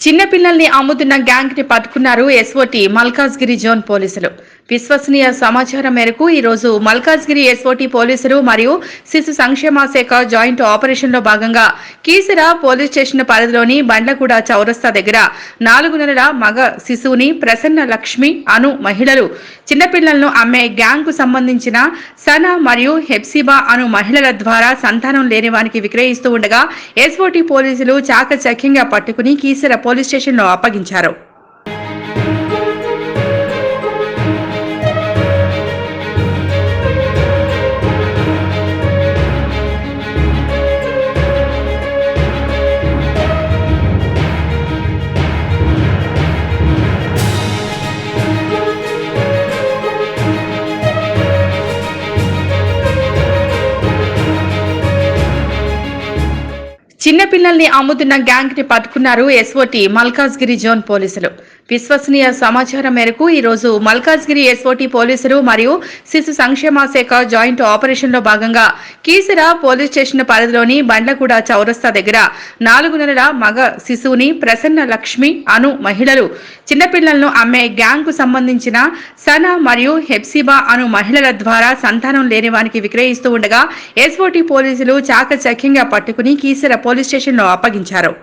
చిన్నపిల్లల్ని అమ్ముతున్న గ్యాంగ్ని పట్టుకున్నారు ఎస్ఓటి మల్కాజ్గిరి జోన్ పోలీసులు. విశ్వసనీయ సమాచారం మేరకు ఈ రోజు మల్కాజ్గిరి ఎస్ఓటి పోలీసులు మరియు శిశు సంక్షేమ శాఖ జాయింట్ ఆపరేషన్లో భాగంగా కీసర పోలీస్ స్టేషన్ పరిధిలోని బండ్లగూడ చౌరస్తా దగ్గర నాలుగు నెలల మగ శిశువుని ప్రసన్న లక్ష్మి అను మహిళలు చిన్నపిల్లలను అమ్మే గ్యాంగ్కు సంబంధించిన సన మరియు హెప్సిబా అను మహిళల ద్వారా సంతానం లేని వారికి విక్రయిస్తూ ఉండగా ఎస్ఓటి పోలీసులు చాకచక్యంగా పట్టుకుని కీసర పోలీస్ స్టేషన్లో అప్పగించారు. చిన్నపిల్లల్ని అమ్ముతున్న గ్యాంగ్ని పట్టుకున్నారు ఎస్ఓటి మల్కాజ్గిరి జోన్ పోలీసులు. విశ్వసనీయ సమాచారం మేరకు ఈ రోజు మల్కాజ్గిరి ఎస్ఓటి పోలీసులు మరియు శిశు సంక్షేమ శాఖ జాయింట్ ఆపరేషన్లో భాగంగా కీసర పోలీస్ స్టేషన్ పరిధిలోని బండ్లగూడ చౌరస్తా దగ్గర నాలుగు నెలల మగ శిశువుని ప్రసన్న లక్ష్మి అను మహిళలు చిన్నపిల్లలను అమ్మే గ్యాంగ్కు సంబంధించిన సన మరియు హెప్సిబా అను మహిళల ద్వారా సంతానం లేని వారికి విక్రయిస్తూ ఉండగా ఎస్ఓటి పోలీసులు చాకచక్యంగా పట్టుకుని కీసర పోలీస్ స్టేషన్లో అప్పగించారు.